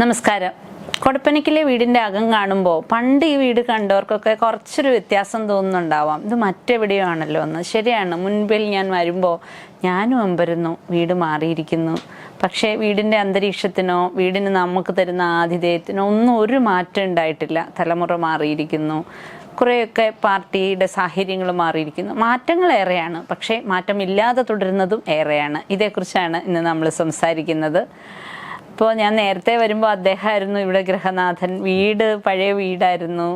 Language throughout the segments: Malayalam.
നമസ്കാരം. കൊടപ്പനക്കിലെ വീടിന്റെ അകം കാണുമ്പോൾ പണ്ട് ഈ വീട് കണ്ടവർക്കൊക്കെ കുറച്ചൊരു വ്യത്യാസം തോന്നുന്നുണ്ടാവാം. ഇത് മറ്റെവിടെയോ ആണല്ലോ എന്ന്. ശരിയാണ് മുൻപിൽ ഞാൻ വരുമ്പോൾ ഞാനും അമ്പരുന്നു വീട് മാറിയിരിക്കുന്നു. പക്ഷേ വീടിന്റെ അന്തരീക്ഷത്തിനോ വീടിന് നമുക്ക് തരുന്ന ആതിഥേയത്തിനോ ഒന്നും ഒരു മാറ്റം ഉണ്ടായിട്ടില്ല. തലമുറ മാറിയിരിക്കുന്നു. കുറേയൊക്കെ പാർട്ടിയുടെ സാഹചര്യങ്ങൾ മാറിയിരിക്കുന്നു. മാറ്റങ്ങൾ ഏറെയാണ്. പക്ഷേ മാറ്റമില്ലാതെ തുടരുന്നതും ഏറെയാണ്. ഇതേക്കുറിച്ചാണ് ഇന്ന് നമ്മൾ സംസാരിക്കുന്നത്. ഇപ്പോൾ ഞാൻ നേരത്തെ വരുമ്പോൾ അദ്ദേഹമായിരുന്നു ഇവിടെ ഗൃഹനാഥൻ. വീട് പഴയ വീടായിരുന്നു.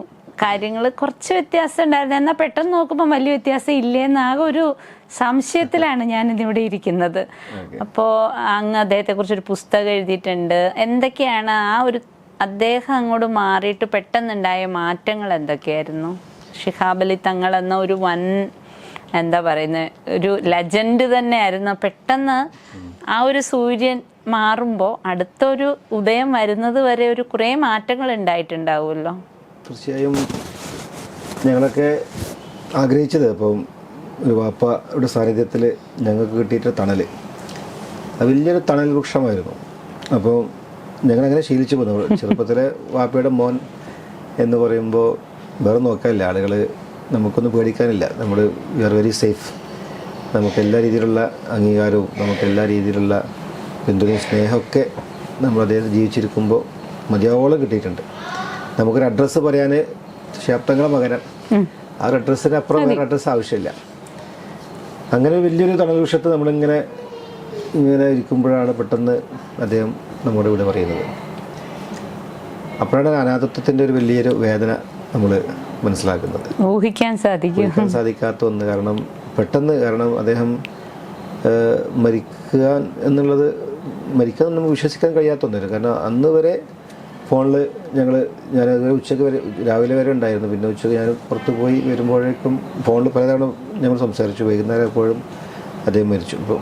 കാര്യങ്ങൾ കുറച്ച് വ്യത്യാസം ഉണ്ടായിരുന്നു. എന്നാൽ പെട്ടെന്ന് നോക്കുമ്പോൾ വലിയ വ്യത്യാസം ഇല്ലേന്നാകെ ഒരു സംശയത്തിലാണ് ഞാൻ ഇതിവിടെ ഇരിക്കുന്നത്. അപ്പോൾ അങ്ങ് അദ്ദേഹത്തെക്കുറിച്ചൊരു പുസ്തകം എഴുതിയിട്ടുണ്ട്. എന്തൊക്കെയാണ് ആ ഒരു അദ്ദേഹം അങ്ങോട്ട് മാറിയിട്ട് പെട്ടെന്നുണ്ടായ മാറ്റങ്ങൾ എന്തൊക്കെയായിരുന്നു? ഷിഹാബലി തങ്ങൾ എന്ന ഒരു വൻ എന്താ പറയുന്നത് ഒരു ലെജൻഡ് തന്നെയായിരുന്നു. പെട്ടെന്ന് ആ ഒരു സൂര്യൻ മാറുമ്പോൾ അടുത്തൊരു ഉദയം വരുന്നത് വരെ ഒരു കുറേ മാറ്റങ്ങൾ ഉണ്ടായിട്ടുണ്ടാവുമല്ലോ? തീർച്ചയായും ഞങ്ങളൊക്കെ ആഗ്രഹിച്ചത് ഇപ്പം ഒരു വാപ്പയുടെ സാന്നിധ്യത്തിൽ ഞങ്ങൾക്ക് കിട്ടിയിട്ട് തണൽ വലിയൊരു തണൽ വൃക്ഷമായിരുന്നു. അപ്പോൾ ഞങ്ങളങ്ങനെ ശീലിച്ചു പോകുന്നു ചെറുപ്പത്തിലെ വാപ്പയുടെ മോൻ എന്ന് പറയുമ്പോൾ വേറെ നോക്കാനില്ല. ആളുകൾ നമുക്കൊന്നും പേടിക്കാനില്ല. നമ്മൾ വി ആർ വെരി സേഫ് നമുക്ക് എല്ലാ രീതിയിലുള്ള അംഗീകാരവും നമുക്ക് എല്ലാ രീതിയിലുള്ള പിന്തുണയും സ്നേഹമൊക്കെ നമ്മൾ അദ്ദേഹം ജീവിച്ചിരിക്കുമ്പോൾ മതിയാവോളം കിട്ടിയിട്ടുണ്ട്. നമുക്കൊരു അഡ്രസ്സ് പറയാൻ ശാപ്തങ്ങളെ മകനം ആ ഒരു അഡ്രസ്സിന് അപ്പുറം വേറെ അഡ്രസ്സ് ആവശ്യമില്ല. അങ്ങനെ വലിയൊരു തണൽവൃക്ഷത്ത് നമ്മളിങ്ങനെ ഇങ്ങനെ ഇരിക്കുമ്പോഴാണ് പെട്ടെന്ന് അദ്ദേഹം നമ്മുടെ ഇവിടെ പറയുന്നത്. അപ്പോഴാണ് അനാഥത്വത്തിന്റെ ഒരു വലിയൊരു വേദന നമ്മൾ മനസ്സിലാക്കുന്നത്. ഊഹിക്കാൻ സാധിക്കും. സാധിക്കാത്ത ഒന്ന്. കാരണം പെട്ടെന്ന് കാരണം അദ്ദേഹം മരിക്കുക എന്നുള്ളത് മരിക്കുക എന്ന് നമുക്ക് വിശ്വസിക്കാൻ കഴിയാത്ത ഒന്നായിരുന്നു കാരണം അന്ന് വരെ ഫോണിൽ ഞങ്ങൾ ഞാൻ ഉച്ചയ്ക്ക് വരെ രാവിലെ വരെ ഉണ്ടായിരുന്നു. പിന്നെ ഉച്ചയ്ക്ക് ഞാൻ പുറത്ത് പോയി വരുമ്പോഴേക്കും ഫോണിൽ പലതവണ ഞങ്ങൾ സംസാരിച്ചു. വൈകുന്നേരം എപ്പോഴും അദ്ദേഹം മരിച്ചു. അപ്പോൾ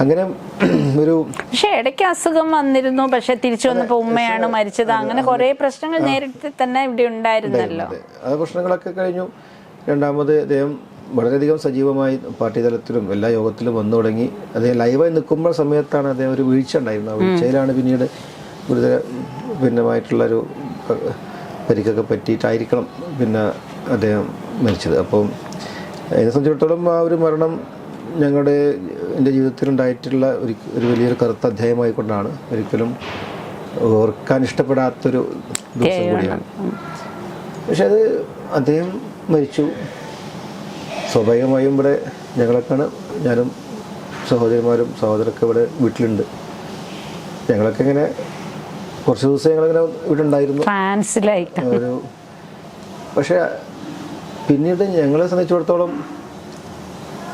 അങ്ങനെ ഒരു പക്ഷെ ഇടയ്ക്ക് അസുഖം വന്നിരുന്നു. പക്ഷെ തിരിച്ചു വന്നപ്പോൾ ഉമ്മയാണ് മരിച്ചത്. അങ്ങനെ കുറേ പ്രശ്നങ്ങൾ നേരിട്ട് തന്നെ ഇവിടെ ഉണ്ടായിരുന്നല്ലോ. അത് ആ പ്രശ്നങ്ങളൊക്കെ കഴിഞ്ഞു. രണ്ടാമത് അദ്ദേഹം വളരെയധികം സജീവമായി പാർട്ടി തലത്തിലും എല്ലാ യോഗത്തിലും വന്നു തുടങ്ങി. അദ്ദേഹം ലൈവായി നിൽക്കുമ്പോൾ സമയത്താണ് അദ്ദേഹം ഒരു വീഴ്ച ഉണ്ടായിരുന്നത്. ആ വീഴ്ചയിലാണ് പിന്നീട് ഗുരുതര ഭിന്നമായിട്ടുള്ളൊരു പരിക്കൊക്കെ പറ്റിയിട്ടായിരിക്കണം പിന്നെ അദ്ദേഹം മരിച്ചത്. അപ്പം എന്നെ സംബന്ധിച്ചിടത്തോളം ആ ഒരു മരണം ഞങ്ങളുടെ എന്റെ ജീവിതത്തിലുണ്ടായിട്ടുള്ള ഒരു ഒരു വലിയൊരു കറുത്ത അധ്യായമായിക്കൊണ്ടാണ്. ഒരിക്കലും ഓർക്കാൻ ഇഷ്ടപ്പെടാത്തൊരു ദിവസം കൂടിയാണ്. പക്ഷെ അത് അദ്ദേഹം മരിച്ചു. സ്വാഭാവികമായും ഇവിടെ ഞങ്ങളൊക്കെയാണ് ഞാനും സഹോദരിമാരും സഹോദരൊക്കെ ഇവിടെ വീട്ടിലുണ്ട്. ഞങ്ങളൊക്കെ ഇങ്ങനെ കുറച്ച് ദിവസം ഞങ്ങളിങ്ങനെ ഇവിടെ ഉണ്ടായിരുന്നു ഒരു പക്ഷേ പിന്നീട് ഞങ്ങളെ സംബന്ധിച്ചിടത്തോളം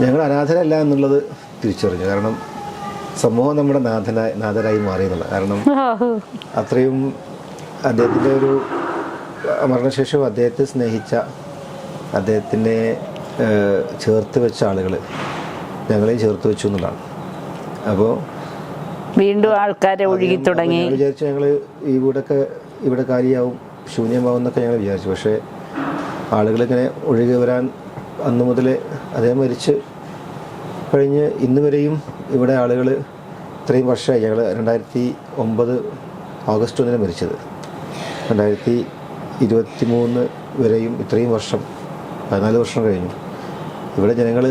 ഞങ്ങൾ അനാഥരല്ല എന്നുള്ളത് തിരിച്ചറിഞ്ഞു. കാരണം സമൂഹം നമ്മുടെ നാഥനായി നാഥരായി മാറി എന്നുള്ളത് കാരണം അത്രയും അദ്ദേഹത്തിന്റെ ഒരു മരണശേഷം അദ്ദേഹത്തെ സ്നേഹിച്ച അദ്ദേഹത്തിനെ ഏഹ്, ചേർത്ത് വെച്ച ആളുകൾ ഞങ്ങളെയും ചേർത്ത് വെച്ചു എന്നുള്ളതാണ്. അപ്പോൾ വീണ്ടും ആൾക്കാരെ ഒഴുകി തുടങ്ങി വിചാരിച്ചു ഞങ്ങൾ ഈ വീടൊക്കെ ഇവിടെ കാലിയാവും ശൂന്യമാവും എന്നൊക്കെ ഞങ്ങൾ വിചാരിച്ചു. പക്ഷേ ആളുകളിങ്ങനെ ഒഴുകി വരാൻ അന്നു മുതൽ അദ്ദേഹം മരിച്ച് കഴിഞ്ഞ് ഇന്ന് വരെയും ഇവിടെ ആളുകൾ ഇത്രയും വർഷമായി. ഞങ്ങൾ രണ്ടായിരത്തി ഒമ്പത് ഓഗസ്റ്റ് ഒന്നിന് മരിച്ചത്. രണ്ടായിരത്തി ഇരുപത്തി മൂന്ന് വരെയും ഇത്രയും വർഷം പതിനാല് വർഷം കഴിഞ്ഞു. ഇവിടെ ജനങ്ങൾ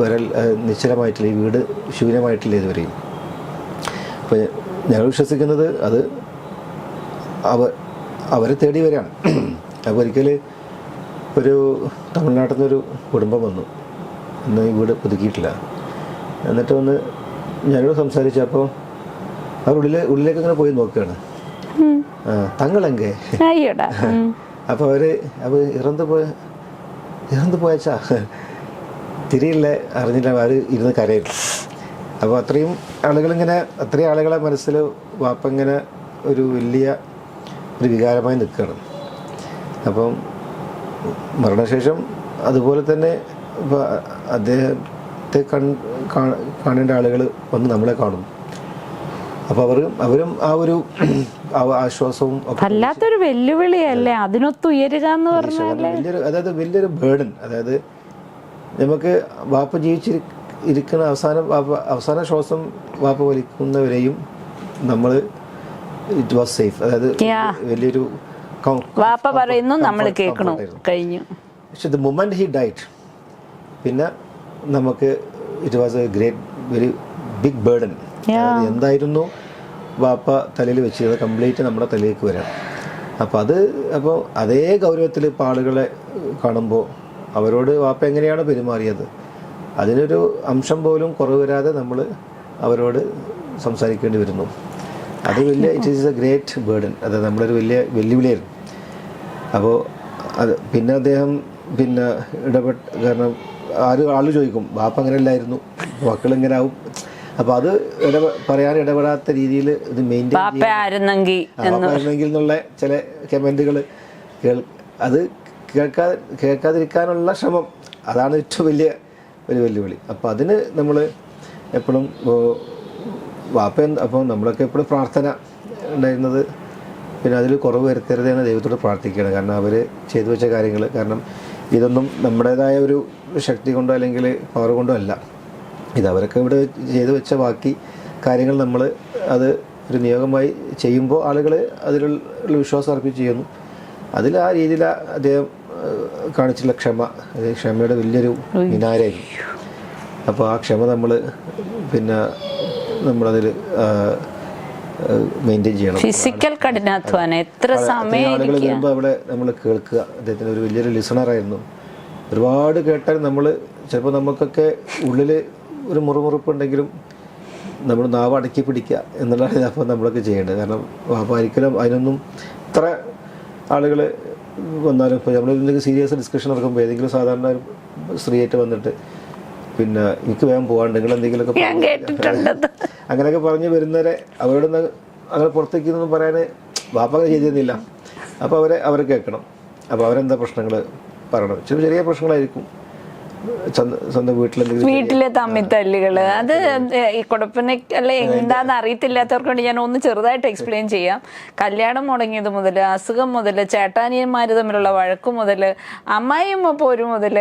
വരൽ നിശ്ചലമായിട്ടില്ല. ഈ വീട് ശൂന്യമായിട്ടില്ല ഇതുവരെയും. അപ്പോൾ ഞങ്ങൾ വിശ്വസിക്കുന്നത് അത് അവ അവരെ തേടി വരികയാണ് അപ്പോൾ ഒരിക്കൽ ഒരു തമിഴ്നാട്ടിൽ നിന്നൊരു കുടുംബം വന്നു. ഇന്ന് ഈ വീട് പുതുക്കിയിട്ടില്ല. എന്നിട്ട് വന്ന് ഞാനോട് സംസാരിച്ചപ്പോൾ അവർ ഉള്ളിലെ ഉള്ളിലേക്ക് ഇങ്ങനെ പോയി നോക്കുകയാണ്. തങ്ങളെങ്കേ? അപ്പോൾ അവർ അപ്പോൾ ഇറന്ന് പോയ ഇറந்து പോയച്ചാ. തിരിയില്ല അറിഞ്ഞില്ല അവർ ഇരുന്ന് കരയും അപ്പോൾ അത്രയും ആളുകളിങ്ങനെ അത്രയും ആളുകളെ മനസ്സിൽ വാപ്പ ഇങ്ങനെ ഒരു വലിയ ഒരു വികാരമായി നിൽക്കുകയാണ്. അപ്പം മരണശേഷം അതുപോലെ തന്നെ ഇപ്പം അദ്ദേഹത്തെ കൺ കാണേണ്ട ആളുകൾ വന്ന് നമ്മളെ കാണും. അപ്പോൾ അവരും അവരും ആ ഒരു ആശ്വാസവും അല്ലാത്തൊരു വല്ലാത്തൊരു വെല്ലുവിളിയല്ലേ? അതിനൊത്ത് ഉയരുക എന്ന് പറഞ്ഞാൽ വലിയൊരു അതായത് വലിയൊരു ബേർഡൻ അതായത് നമുക്ക് വാപ്പ ജീവിച്ചിരി ഇരിക്കുന്ന അവസാന വാപ്പ അവസാന ശ്വാസം വാപ്പ വലിക്കുന്നവരെയും നമ്മൾ ഇറ്റ് വാസ് സേഫ് അതായത് വലിയൊരു വാപ്പ പറയുന്നു നമ്മൾ കേൾക്കണം കേൾക്കണു. കഴിഞ്ഞു. പക്ഷെ ദ മൊമെന്റ് ഹി ഡൈറ്റ് പിന്നെ നമുക്ക് it was a great very big burden എന്തായിരുന്നു? വാപ്പ തലയിൽ വെച്ചിരുന്നത് കംപ്ലീറ്റ് നമ്മുടെ തലയിലേക്ക് വരാം. അപ്പോൾ അത് അപ്പോൾ അതേ ഗൗരവത്തിൽ ഇപ്പോൾ ആളുകളെ കാണുമ്പോൾ അവരോട് വാപ്പ എങ്ങനെയാണ് പെരുമാറിയത് അതിനൊരു അംശം പോലും കുറവ് വരാതെ നമ്മൾ അവരോട് സംസാരിക്കേണ്ടി വരുന്നു. അത് വലിയ it is a great burden അത് നമ്മളൊരു വലിയ വെല്ലുവിളിയായിരുന്നു. അപ്പോൾ അത് പിന്നെ അദ്ദേഹം പിന്നെ ഇടപെട്ട് കാരണം ആരും ആൾ ചോദിക്കും വാപ്പ അങ്ങനെ അല്ലായിരുന്നു മക്കൾ ഇങ്ങനെ ആവും അപ്പോൾ അത് പറയാൻ ഇടപെടാത്ത രീതിയിൽ ഇത് മെയിന്റെയിൻ ആയിരുന്നെങ്കിൽ എന്നുള്ള ചില കമന്റുകൾ അത് കേൾക്കാ കേൾക്കാതിരിക്കാനുള്ള ശ്രമം. അതാണ് ഏറ്റവും വലിയ ഒരു വെല്ലുവിളി. അപ്പോൾ അതിന് നമ്മൾ എപ്പോഴും വാപ്പ അപ്പോൾ നമ്മളൊക്കെ എപ്പോഴും പ്രാർത്ഥന ഉണ്ടായിരുന്നത് പിന്നെ അതിൽ കുറവ് വരുത്തരുതെന്ന് ദൈവത്തോട് പ്രാർത്ഥിക്കുകയാണ്. കാരണം അവർ ചെയ്തു വെച്ച കാര്യങ്ങൾ കാരണം ഇതൊന്നും നമ്മുടേതായ ഒരു ശക്തി കൊണ്ടോ അല്ലെങ്കിൽ പവർ കൊണ്ടോ അല്ല. ഇത് അവരൊക്കെ ഇവിടെ ചെയ്തു വെച്ച ബാക്കി കാര്യങ്ങൾ നമ്മൾ അത് ഒരു നിയോഗമായി ചെയ്യുമ്പോൾ ആളുകൾ അതിലുള്ള വിശ്വാസം അർപ്പിച്ച് ചെയ്യുന്നു. അതിൽ ആ രീതിയിൽ അദ്ദേഹം കാണിച്ചുള്ള കാണിച്ചിട്ടുള്ള ക്ഷമ അത് ക്ഷമയുടെ വലിയൊരു മിനാരായിരുന്നു അപ്പോൾ ആ ക്ഷമ നമ്മൾ പിന്നെ നമ്മളതിൽ മെയിന്റെയിൻ ചെയ്യണം. ഫിസിക്കൽ കഠിനാധ്വാനം. എത്ര സമയം ആളുകൾ വരുമ്പോൾ അവിടെ നമ്മൾ കേൾക്കുക. അദ്ദേഹത്തിന് ഒരു വലിയൊരു ലിസണറായിരുന്നു ഒരുപാട് കേട്ടാൽ നമ്മൾ ചിലപ്പോൾ നമുക്കൊക്കെ ഉള്ളിൽ ഒരു മുറുമുറുപ്പുണ്ടെങ്കിലും നമ്മൾ നാവ് അടക്കി പിടിക്കുക എന്നുള്ളതാണ് അപ്പോൾ നമ്മളൊക്കെ ചെയ്യേണ്ടത്. കാരണം അപ്പോൾ ഒരിക്കലും അതിനൊന്നും ഇത്ര ആളുകൾ വന്നാലും ഇപ്പോൾ നമ്മൾ എന്തെങ്കിലും സീരിയസ് ഡിസ്കഷൻ നടക്കുമ്പോൾ ഏതെങ്കിലും സാധാരണ ഒരു സ്ത്രീയായിട്ട് വന്നിട്ട് പിന്നെ എനിക്ക് വേഗം പോകാണ്ട് നിങ്ങൾ എന്തെങ്കിലുമൊക്കെ അങ്ങനെയൊക്കെ പറഞ്ഞ് വരുന്നവരെ അവരോട് അങ്ങനെ പുറത്തേക്ക് ഒന്നും പറയാൻ വാപ്പ അങ്ങനെ ചെയ്തിരുന്നില്ല. അപ്പോൾ അവരെ അവർ കേൾക്കണം. അപ്പോൾ അവരെന്താ പ്രശ്നങ്ങൾ പറയണം ചെറിയ ചെറിയ പ്രശ്നങ്ങളായിരിക്കും. സ്വന്തം വീട്ടിലെന്തെങ്കിലും വീട്ടിലെ തമ്മിൽ തല്ലുകൾ. അത് ഈ കുടപ്പന അല്ലെ എന്താന്ന് അറിയത്തില്ലാത്തവർക്ക് വേണ്ടി ഞാൻ ഒന്ന് ചെറുതായിട്ട് എക്സ്പ്ലെയിൻ ചെയ്യാം. കല്യാണം മുടങ്ങിയത് മുതൽ അസുഖം മുതൽ ചേട്ടാനിയന്മാര് തമ്മിലുള്ള വഴക്ക് മുതൽ അമ്മായിയമ്മ പോരും മുതൽ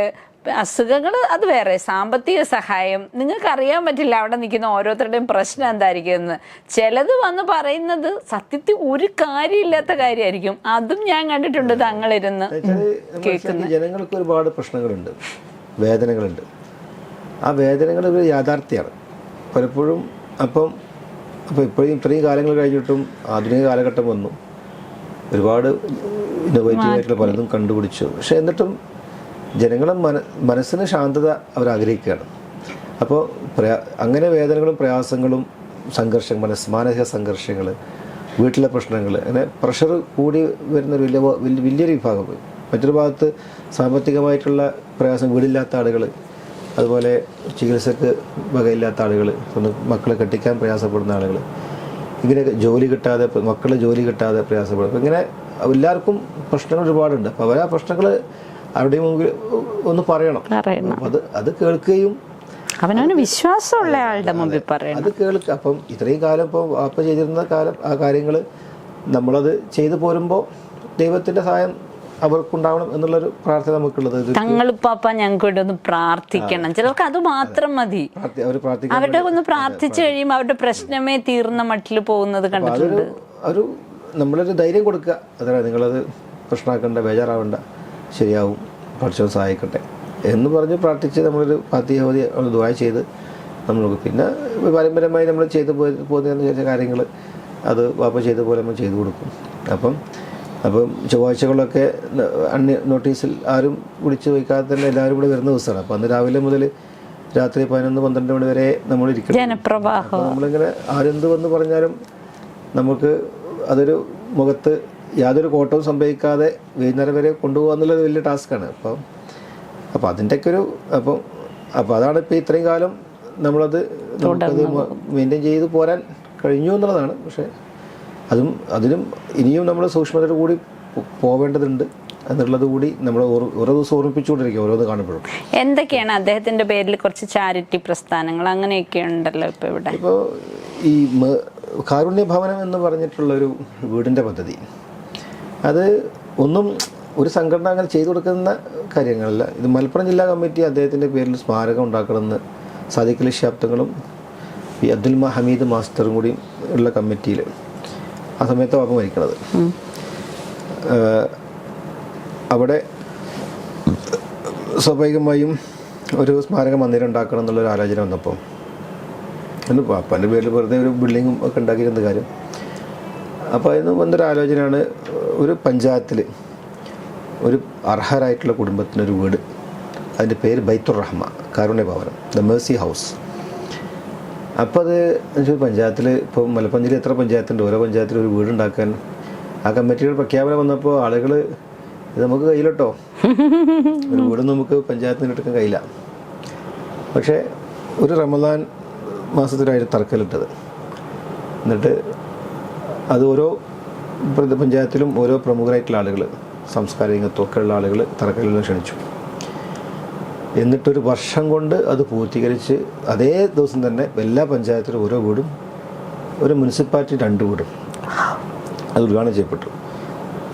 അസുഖങ്ങൾ അത് വേറെ സാമ്പത്തിക സഹായം. നിങ്ങൾക്ക് അറിയാൻ പറ്റില്ല അവിടെ നിൽക്കുന്ന ഓരോരുത്തരുടെയും പ്രശ്നം എന്തായിരിക്കും എന്ന് ചിലത് വന്ന് പറയുന്നത് സത്യത്തിൽ ഒരു കാര്യമില്ലാത്ത കാര്യമായിരിക്കും. അതും ഞാൻ കണ്ടിട്ടുണ്ട് തങ്ങളിരുന്ന്. കേൾക്കുന്നത് ജനങ്ങൾക്ക് ഒരുപാട് പ്രശ്നങ്ങളുണ്ട്. വേദനകളുണ്ട്. ആ വേദനകൾ ഒരു യാഥാർത്ഥ്യമാണ്. പലപ്പോഴും അപ്പം അപ്പോൾ ഇപ്പോഴും ഇത്രയും കാലങ്ങൾ കഴിഞ്ഞിട്ടും ആധുനിക കാലഘട്ടം വന്നു. ഒരുപാട് ഇന്നോവേറ്റീവ് ആയിട്ടുള്ള പലതും കണ്ടുപിടിച്ചു. പക്ഷേ എന്നിട്ടും ജനങ്ങളെ മന മനസ്സിന് ശാന്തത അവർ ആഗ്രഹിക്കുകയാണ്. അപ്പോൾ പ്രയാ അങ്ങനെ വേദനകളും പ്രയാസങ്ങളും സംഘർഷം മനസ്സ് മാനസിക സംഘർഷങ്ങൾ വീട്ടിലെ പ്രശ്നങ്ങൾ അങ്ങനെ പ്രഷർ കൂടി വരുന്നൊരു വലിയ വലിയ വലിയൊരു വിഭാഗം. മറ്റൊരു ഭാഗത്ത് സാമ്പത്തികമായിട്ടുള്ള പ്രയാസം വീടില്ലാത്ത ആളുകൾ അതുപോലെ ചികിത്സക്ക് വകയില്ലാത്ത ആളുകൾ ഒന്ന് മക്കളെ കെട്ടിക്കാൻ പ്രയാസപ്പെടുന്ന ആളുകൾ ഇങ്ങനെയൊക്കെ ജോലി കിട്ടാതെ മക്കളെ ജോലി കിട്ടാതെ പ്രയാസപ്പെടും. ഇങ്ങനെ എല്ലാവർക്കും പ്രശ്നങ്ങൾ ഒരുപാടുണ്ട്. അപ്പോൾ അവർ ആ പ്രശ്നങ്ങൾ അവരുടെയും മുമ്പിൽ ഒന്ന് പറയണം. പറയണം. അത് അത് കേൾക്കുകയും അവനവന് വിശ്വാസമുള്ള ആളുടെ മുമ്പിൽ പറയണം. അത് കേൾക്ക അപ്പം ഇത്രയും കാലം ഇപ്പോൾ വാപ്പ ചെയ്തിരുന്ന കാലം ആ കാര്യങ്ങൾ നമ്മളത് ചെയ്തു പോരുമ്പോൾ ദൈവത്തിന്റെ സഹായം അവർക്കുണ്ടാവണം എന്നുള്ളൊരു പ്രാർത്ഥന നമുക്കുള്ളത്. തങ്ങൾ പാപ്പ ഞങ്ങൾക്ക് വേണ്ടി ഒന്ന് പ്രാർത്ഥിക്കണം ചിലർക്ക് അത് മാത്രം മതി. അവരുടെ ഒന്ന് പ്രാർത്ഥിച്ചു കഴിയുമ്പോൾ അവരുടെ പ്രശ്നമേ തീർന്ന മട്ടിൽ പോകുന്നത് കണ്ടിട്ടുണ്ട്. ഒരു നമ്മളൊരു ധൈര്യം കൊടുക്കുക. അതായത് നിങ്ങളത് പ്രശ്നമാക്കണ്ട ബേജാറാവണ്ട. ശരിയാവും. പഠിച്ചോ സഹായിക്കട്ടെ എന്ന് പറഞ്ഞ് പ്രാർത്ഥിച്ച് നമ്മളൊരു പാത്തിയവധി ദ്വായ ചെയ്ത് നമ്മൾ നോക്കും. പിന്നെ പാരമ്പര്യമായി നമ്മൾ ചെയ്തു പോയി പോകുന്ന ചില കാര്യങ്ങൾ അത് വാപ്പ ചെയ്ത പോലെ നമ്മൾ ചെയ്തു കൊടുക്കും. അപ്പം അപ്പം ചൊവ്വാഴ്ചകളൊക്കെ അണ്ണി അന്യ നോട്ടീസിൽ ആരും വിളിച്ചു വയ്ക്കാതെ തന്നെ എല്ലാവരും കൂടെ വരുന്ന ദിവസമാണ്. അപ്പം അന്ന് രാവിലെ മുതൽ രാത്രി പതിനൊന്ന് പന്ത്രണ്ട് മണി വരെ നമ്മൾ ഇരിക്കണം ജനപ്രവാഹം നമ്മളിങ്ങനെ ആരെന്ത് വന്ന് പറഞ്ഞാലും നമുക്ക് അതൊരു മുഖത്ത് യാതൊരു കോട്ടവും സംഭവിക്കാതെ വൈകുന്നേരം വരെ കൊണ്ടുപോകുക എന്നുള്ളത് വലിയ ടാസ്ക്കാണ്. അപ്പം അപ്പം അതിന്റെയൊക്കെ ഒരു അപ്പം അപ്പോൾ അതാണ് ഇപ്പോൾ ഇത്രയും കാലം നമ്മളത് നമുക്കത് മെയിന്റെയിൻ ചെയ്ത് പോരാൻ കഴിഞ്ഞു എന്നുള്ളതാണ്. പക്ഷേ അതും അതിനും ഇനിയും നമ്മൾ സൂക്ഷ്മതയോട് കൂടി പോവേണ്ടതുണ്ട് എന്നുള്ളത് കൂടി നമ്മൾ ഓരോ ദിവസം ഓർമ്മിപ്പിച്ചുകൊണ്ടിരിക്കും ഓരോന്ന് കാണുമ്പോഴും. എന്തൊക്കെയാണ് അദ്ദേഹത്തിന്റെ പേരിൽ കുറച്ച് ചാരിറ്റി പ്രസ്ഥാനങ്ങൾ അങ്ങനെയൊക്കെ ഉണ്ടല്ലോ ഇപ്പൊ ഇവിടെ? ഇപ്പോൾ ഈ കാരുണ്യ ഭവനം എന്ന് പറഞ്ഞിട്ടുള്ള ഒരു വീടിന്റെ പദ്ധതി. അത് ഒന്നും ഒരു സംഘടന അങ്ങനെ ചെയ്തു കൊടുക്കുന്ന കാര്യങ്ങളല്ല. ഇത് മലപ്പുറം ജില്ലാ കമ്മിറ്റി അദ്ദേഹത്തിന്റെ പേരിൽ സ്മാരകം ഉണ്ടാക്കണമെന്ന് സാദിഖലി ശാബ്ദങ്ങളും ഈ അബ്ദുൽ മഹമീദ് ഹമീദ് മാസ്റ്ററും കൂടി ഉള്ള കമ്മിറ്റിയിൽ ആ സമയത്ത് വാപ്പ മരിക്കണത്. അവിടെ സ്വാഭാവികമായും ഒരു സ്മാരക മന്ദിരം ഉണ്ടാക്കണം എന്നുള്ളൊരു ആലോചന വന്നപ്പോൾ എന്ന് പാപ്പാന്റെ പേരിൽ വെറുതെ ഒരു ബിൽഡിങ്ങും ഒക്കെ ഉണ്ടാക്കിയിരുന്ന കാര്യം. അപ്പോൾ അതിന് വന്നൊരു ആലോചനയാണ് ഒരു പഞ്ചായത്തിൽ ഒരു അർഹരായിട്ടുള്ള കുടുംബത്തിനൊരു വീട് അതിന്റെ പേര് ബൈത്തുർ റഹ്മ കാരുണ്യ ഭവനം ദ മേഴ്സി ഹൗസ്. അപ്പോൾ അത് എന്നുവെച്ചാൽ പഞ്ചായത്തിൽ ഇപ്പോൾ മലപ്പഞ്ചിയിൽ എത്ര പഞ്ചായത്തുണ്ട്? ഓരോ പഞ്ചായത്തിൽ ഒരു വീടുണ്ടാക്കാൻ ആ കമ്മിറ്റിയുടെ പ്രഖ്യാപനം വന്നപ്പോൾ ആളുകൾ ഇത് നമുക്ക് കയ്യിലോട്ടോ. ഒരു വീട് നമുക്ക് പഞ്ചായത്തിന് എടുക്കാൻ കഴിയില്ല പക്ഷേ ഒരു റമദാൻ മാസത്തിലായിരുന്നു തറക്കല്ലിട്ടത്. എന്നിട്ട് അത് ഓരോ പഞ്ചായത്തിലും ഓരോ പ്രമുഖരായിട്ടുള്ള ആളുകൾ സംസ്കാര രംഗത്തൊക്കെ ഉള്ള ആളുകൾ തറക്കല്ലിൽ ക്ഷണിച്ചു. എന്നിട്ടൊരു വർഷം കൊണ്ട് അത് പൂർത്തീകരിച്ച് അതേ ദിവസം തന്നെ എല്ലാ പഞ്ചായത്തിലും ഓരോ വീടും ഒരു മുനിസിപ്പാലിറ്റി രണ്ട് വീടും അത് ഉദ്ഘാടനം ചെയ്യപ്പെട്ടു.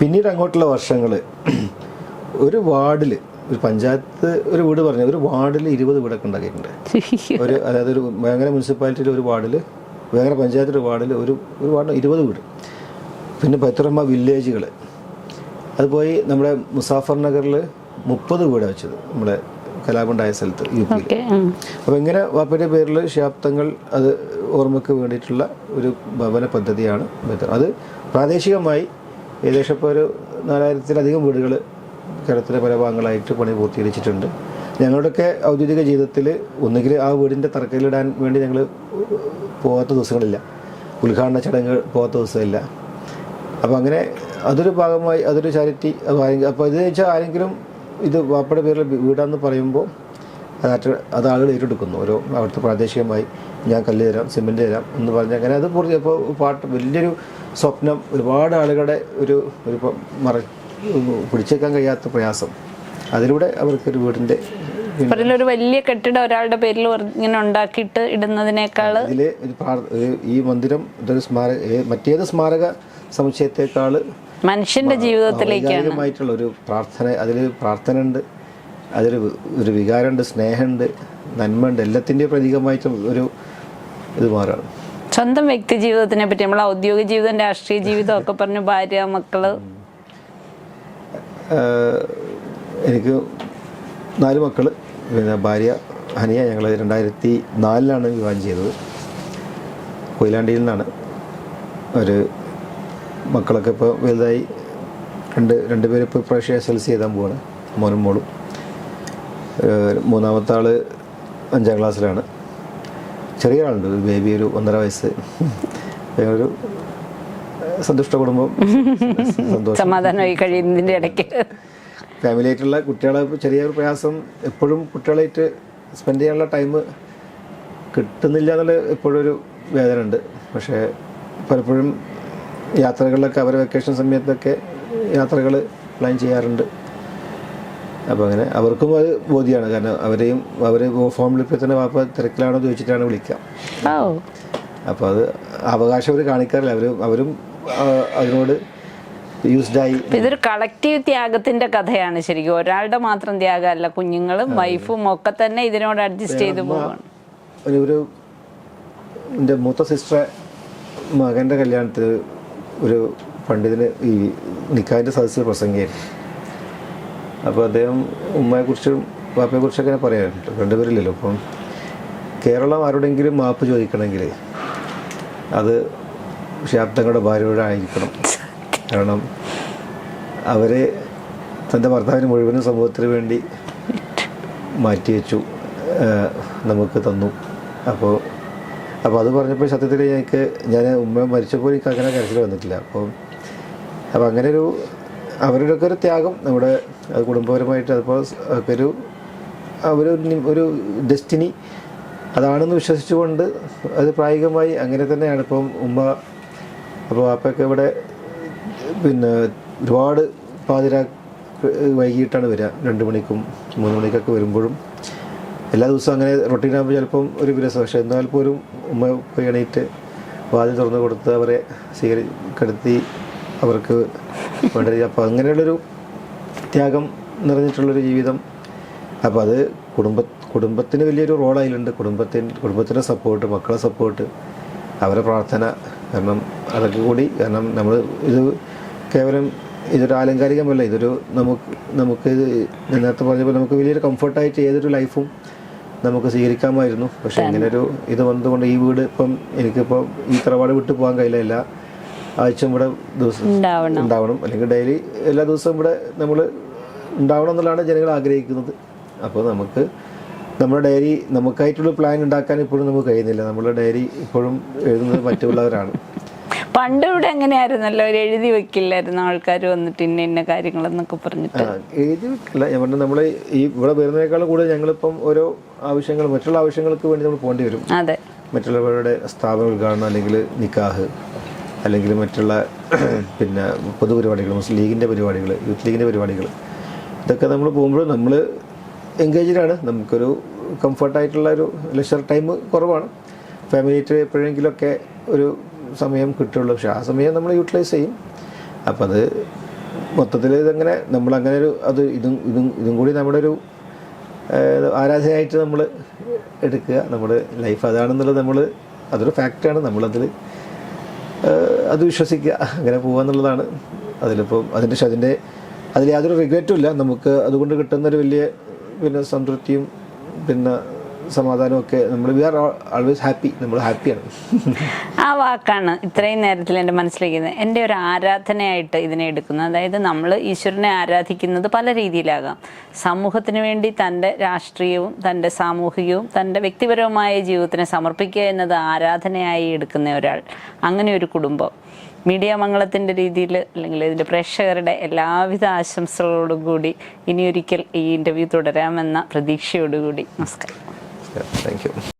പിന്നീട് അങ്ങോട്ടുള്ള വർഷങ്ങൾ ഒരു വാർഡിൽ ഒരു പഞ്ചായത്ത് ഒരു വീട് പറഞ്ഞു ഒരു വാർഡിൽ ഇരുപത് വീടൊക്കെ ഉണ്ടാക്കിയിട്ടുണ്ട്. ഒരു അതായത് ഒരു വേങ്ങര മുനിസിപ്പാലിറ്റിയിൽ ഒരു വാർഡിൽ വേങ്ങര പഞ്ചായത്തിന്റെ വാർഡിൽ ഒരു ഒരു വാർഡിൽ ഇരുപത് വീട്. പിന്നെ പത്തുറമ്മ വില്ലേജുകൾ അതുപോയി നമ്മുടെ മുസാഫർ നഗറിൽ മുപ്പത് വീട് വെച്ചത്. നമ്മുടെ കലാപുണ്ടായ സ്ഥലത്ത് യു പി അപ്പൊ അപ്പോൾ ഇങ്ങനെ വാപ്പയുടെ പേരിൽ ശാബ്ദങ്ങൾ അത് ഓർമ്മയ്ക്ക് വേണ്ടിയിട്ടുള്ള ഒരു ഭവന പദ്ധതിയാണ്. അത് പ്രാദേശികമായി ഏകദേശം ഇപ്പോൾ ഒരു നാലായിരത്തിലധികം വീടുകൾ കേരളത്തിലെ പല ഭാഗങ്ങളായിട്ട് പണി പൂർത്തീകരിച്ചിട്ടുണ്ട്. ഞങ്ങളുടെയൊക്കെ ഔദ്യോഗിക ജീവിതത്തിൽ ഒന്നുകിൽ ആ വീടിന്റെ തറക്കല്ലിടാൻ വേണ്ടി ഞങ്ങൾ പോകാത്ത ദിവസങ്ങളില്ല. ഉദ്ഘാടന ചടങ്ങുകൾ പോകാത്ത ദിവസമില്ല അപ്പോൾ അങ്ങനെ അതൊരു ഭാഗമായി അതൊരു ചാരിറ്റി അപ്പോൾ ഇത് വെച്ചാൽ ആരെങ്കിലും ഇത് വാപ്പയുടെ പേരിൽ വീടാന്ന് പറയുമ്പോൾ അത് അത് ആളുകൾ ഏറ്റെടുക്കുന്നു. ഓരോ അവിടുത്തെ പ്രാദേശികമായി ഞാൻ കല്ല് തരാം സിമെന്റ് തരാം എന്ന് പറഞ്ഞ് അങ്ങനെ അത് പൂർത്തി അപ്പോൾ പാട്ട് വലിയൊരു സ്വപ്നം ഒരുപാട് ആളുകളുടെ ഒരു ഒരു മറ പിടിച്ചേക്കാൻ കഴിയാത്ത പ്രയാസം. അതിലൂടെ അവർക്കൊരു വീടിന്റെ ഒരു വലിയ കെട്ടിടം ഒരാളുടെ പേരിൽ ഇങ്ങനെ ഉണ്ടാക്കിയിട്ട് ഇടുന്നതിനേക്കാൾ ഇതിൽ ഈ മന്ദിരം ഇതൊരു സ്മാരക മറ്റേത് സ്മാരക സമുച്ചയത്തെക്കാൾ മനുഷ്യന്റെ ജീവിതത്തിലേക്കാണ്. ഒരു പ്രാർത്ഥന അതിൽ പ്രാർത്ഥന ഉണ്ട് അതിൽ ഒരു വികാരമുണ്ട് സ്നേഹമുണ്ട് നന്മയുണ്ട്. എല്ലാത്തിന്റെയും പ്രതീകമായിട്ട് ഒരു ഇത് മാറാണ്. സ്വന്തം വ്യക്തി ജീവിതത്തിനെ പറ്റി നമ്മൾ ഔദ്യോഗിക ജീവിതം രാഷ്ട്രീയ ജീവിതം ഒക്കെ പറഞ്ഞു ഭാര്യ മക്കൾ. എനിക്ക് നാല് മക്കൾ പിന്നെ ഭാര്യ ഹനിയ ഞങ്ങൾ രണ്ടായിരത്തി നാലിലാണ് വിവാഹം ചെയ്തത്. കൊയിലാണ്ടിയിൽ നിന്നാണ് ഒരു മക്കളൊക്കെ ഇപ്പോൾ വലുതായി. രണ്ട് രണ്ട് പേര് ഇപ്പോൾ ഇപ്രാവശ്യം എസ് എൽ സി എഴുതാൻ പോവാണ്. മോനും മോളും. മൂന്നാമത്തെ ആൾ അഞ്ചാം ക്ലാസ്സിലാണ്. ചെറിയ ആളുണ്ട്. ഒരു ബേബി ഒരു ഒന്നര വയസ്സ്. ഒരു സന്തുഷ്ട കുടുംബം. സമാധാനമായി കഴിയുന്നതിന്റെ ഇടയ്ക്ക്. ഫാമിലി ആയിട്ടുള്ള കുട്ടികളെ ചെറിയൊരു പ്രയാസം. എപ്പോഴും കുട്ടികളായിട്ട് സ്പെൻഡ് ചെയ്യാനുള്ള ടൈം കിട്ടുന്നില്ല എന്നുള്ള എപ്പോഴും ഒരു വേദന ഉണ്ട് പക്ഷേ പലപ്പോഴും യാത്രകളിലൊക്കെ അവർ വെക്കേഷൻ സമയത്തൊക്കെ യാത്രകൾ പ്ലാൻ ചെയ്യാറുണ്ട്. അപ്പോൾ അങ്ങനെ അവർക്കും അത് ബോധ്യമാണ് കാരണം അവരെയും അവർ ഫോം വിളിപ്പിൽ തന്നെ വാപ്പ തിരക്കിലാണോ ചോദിച്ചിട്ടാണ് വിളിക്കുക. അപ്പോൾ അത് അവകാശം അവർ കാണിക്കാറില്ല. അവർ അവരും അതിനോട് ഇതൊരു കളക്റ്റീവ് ത്യാഗത്തിന്റെ കഥയാണ് ശരിക്കും. ഒരാളുടെ മാത്രം ത്യാഗമല്ല കുഞ്ഞുങ്ങളും വൈഫും ഒക്കെ തന്നെ ഇതിനോട് അഡ്ജസ്റ്റ് ചെയ്തു പോവാണ്. ഒരു ഒരു എന്റെ മൂത്ത സിസ്റ്ററെ മകന്റെ കല്യാണത്തിന് ഒരു പണ്ഡിതന് ഈ നിക്കാന്റെ സദസ്സിൽ പ്രസംഗിയായിരുന്നു. അപ്പോൾ അദ്ദേഹം ഉമ്മയെക്കുറിച്ചും വാപ്പയെക്കുറിച്ചൊക്കെ ഞാൻ പറയാറുണ്ട്. രണ്ടുപേരില്ലല്ലോ. അപ്പം കേരളം ആരോടെങ്കിലും മാപ്പ് ചോദിക്കണമെങ്കിൽ അത് ശാബ്ദങ്ങളുടെ ഭാര്യയോടെ ആയിരിക്കണം കാരണം അവരെ തന്റെ ഭർത്താവിന് മുഴുവനും സമൂഹത്തിന് വേണ്ടി മാറ്റിവെച്ചു വെച്ചു നമുക്ക് തന്നു. അപ്പോൾ അപ്പോൾ അത് പറഞ്ഞപ്പോൾ സത്യത്തിൽ എനിക്ക് ഞാൻ ഉമ്മ മരിച്ചപ്പോൾ എനിക്ക് അങ്ങനെ കരച്ചിൽ വന്നിട്ടില്ല. അപ്പോൾ അപ്പോൾ അങ്ങനെ ഒരു അവരുടെയൊക്കെ ഒരു ത്യാഗം നമ്മുടെ കുടുംബപരമായിട്ട് അതിപ്പോൾ ഒക്കെ ഒരു ഒരു ഒരു ഡെസ്റ്റിനി അതാണെന്ന് വിശ്വസിച്ചുകൊണ്ട് അത് പ്രായോഗികമായി അങ്ങനെ തന്നെയാണ് ഇപ്പം ഉമ്മ അപ്പോൾ അപ്പൊക്കെ ഇവിടെ പിന്നെ ഒരുപാട് പാതിര വൈകിട്ടാണ് വരിക. രണ്ട് മണിക്കും മൂന്ന് മണിക്കൊക്കെ വരുമ്പോഴും എല്ലാ ദിവസവും അങ്ങനെ റൊട്ടീൻ ആകുമ്പോൾ ചിലപ്പം ഒരു വിരസം പക്ഷേ എന്നാൽ പോലും ഉമ്മ പോയി എണീറ്റ് വാതിൽ തുറന്ന് കൊടുത്ത് അവരെ സ്വീകരി കിടത്തി അവർക്ക് വേണ്ട രീതി. അപ്പോൾ അങ്ങനെയുള്ളൊരു ത്യാഗം നിറഞ്ഞിട്ടുള്ളൊരു ജീവിതം. അപ്പോൾ അത് കുടുംബ കുടുംബത്തിന് വലിയൊരു റോൾ അതിലുണ്ട്. കുടുംബത്തിന് കുടുംബത്തിന്റെ സപ്പോർട്ട് മക്കളെ സപ്പോർട്ട് അവരെ പ്രാർത്ഥന. കാരണം അതൊക്കെ കൂടി കാരണം നമ്മൾ ഇത് കേവലം ഇതൊരു ആലങ്കാരികമല്ല. ഇതൊരു നമുക്ക് നമുക്ക് ഇത് നേരത്തെ പറഞ്ഞപ്പോൾ നമുക്ക് വലിയൊരു കംഫർട്ടായിട്ട് ഏതൊരു ലൈഫും നമുക്ക് സ്വീകരിക്കാമായിരുന്നു. പക്ഷേ ഇങ്ങനൊരു ഇത് വന്നതുകൊണ്ട് ഈ വീട് ഇപ്പം എനിക്കിപ്പോൾ ഈ തറവാട് വിട്ടു പോകാൻ കഴിയില്ല. ആഴ്ച ഇവിടെ ദിവസം ഉണ്ടാവണം. ഉണ്ടാവണം. അല്ലെങ്കിൽ ഡെയിലി എല്ലാ ദിവസവും ഇവിടെ നമ്മൾ ഉണ്ടാവണം എന്നുള്ളതാണ് ജനങ്ങൾ ആഗ്രഹിക്കുന്നത്. അപ്പോൾ നമുക്ക് നമ്മുടെ ഡയറി നമുക്കായിട്ടുള്ള പ്ലാൻ ഉണ്ടാക്കാൻ ഇപ്പോഴും നമുക്ക് കഴിയുന്നില്ല. നമ്മുടെ ഡയറി ഇപ്പോഴും എഴുതുന്നത് മറ്റുള്ളവരാണ്. പണ്ട് ഇവിടെ എങ്ങനെയായിരുന്നല്ലോ? ഒരു എഴുതി വെക്കില്ലായിരുന്നു ആൾക്കാർ വന്നിട്ട് ഇന്ന ഇന്ന കാര്യങ്ങളെന്നൊക്കെ പറഞ്ഞിട്ട്? എഴുതി വെക്കില്ല. ഞാൻ പറഞ്ഞു നമ്മൾ ഈ ഇവിടെ വരുന്നതിനേക്കാൾ കൂടുതൽ ഞങ്ങളിപ്പം ഓരോ ആവശ്യങ്ങൾ മറ്റുള്ള ആവശ്യങ്ങൾക്ക് വേണ്ടി നമ്മൾ പോകേണ്ടി വരും. അതെ. മറ്റുള്ളവരുടെ സ്ഥാപന ഉദ്ഘാടനം അല്ലെങ്കിൽ നിക്കാഹ് അല്ലെങ്കിൽ മറ്റുള്ള പിന്നെ പൊതുപരിപാടികൾ മുസ്ലിം ലീഗിന്റെ പരിപാടികൾ യൂത്ത് ലീഗിന്റെ പരിപാടികൾ. ഇതൊക്കെ നമ്മൾ പോകുമ്പോൾ നമ്മൾ എൻഗേജ്ഡാണ് നമുക്കൊരു കംഫർട്ടായിട്ടുള്ള ഒരു ലെഷർ ടൈം കുറവാണ്. ഫാമിലിയായിട്ട് എപ്പോഴെങ്കിലുമൊക്കെ ഒരു സമയം കിട്ടുള്ളൂ. പക്ഷെ ആ സമയം നമ്മൾ യൂട്ടിലൈസ് ചെയ്യും. അപ്പം അത് മൊത്തത്തിൽ ഇതങ്ങനെ നമ്മളങ്ങനെ ഒരു അത് ഇതും ഇതും ഇതും കൂടി നമ്മുടെ ഒരു ആരാധനയായിട്ട് നമ്മൾ എടുക്കുക. നമ്മുടെ ലൈഫ് അതാണെന്നുള്ളത് നമ്മൾ അതൊരു ഫാക്റ്റാണ്. നമ്മളതിൽ അത് വിശ്വസിക്കുക. അങ്ങനെ പോകുക എന്നുള്ളതാണ്. അതിലിപ്പോൾ അതിന്റെ പക്ഷെ അതിന്റെ അതിൽ യാതൊരു റിഗ്രറ്റും ഇല്ല. നമുക്ക് അതുകൊണ്ട് കിട്ടുന്നൊരു വലിയ പിന്നെ സംതൃപ്തിയും പിന്നെ സമാധാനവും ഒക്കെ നമ്മൾ വി ആർ ആൾവേസ് ഹാപ്പി നമ്മൾ ഹാപ്പിയാണ് ആ വാക്കാണ് ഇത്രയും നേരത്തിൽ എന്റെ മനസ്സിലിരിക്കുന്നത്. എന്റെ ഒരു ആരാധനയായിട്ട് ഇതിനെ എടുക്കുന്നത് അതായത് നമ്മൾ ഈശ്വരനെ ആരാധിക്കുന്നത് പല രീതിയിലാകാം. സമൂഹത്തിന് വേണ്ടി തന്റെ രാഷ്ട്രീയവും തന്റെ സാമൂഹികവും തന്റെ വ്യക്തിപരവുമായ ജീവിതത്തിനെ സമർപ്പിക്കുക എന്നത് ആരാധനയായി എടുക്കുന്ന ഒരാൾ. അങ്ങനെ ഒരു കുടുംബം. മീഡിയ മംഗളത്തിന്റെ രീതിയിൽ അല്ലെങ്കിൽ ഇതിന്റെ പ്രേക്ഷകരുടെ എല്ലാവിധ ആശംസകളോടും കൂടി ഇനിയൊരിക്കൽ ഈ ഇന്റർവ്യൂ തുടരാമെന്ന പ്രതീക്ഷയോടുകൂടി. നമസ്കാരം. Thank you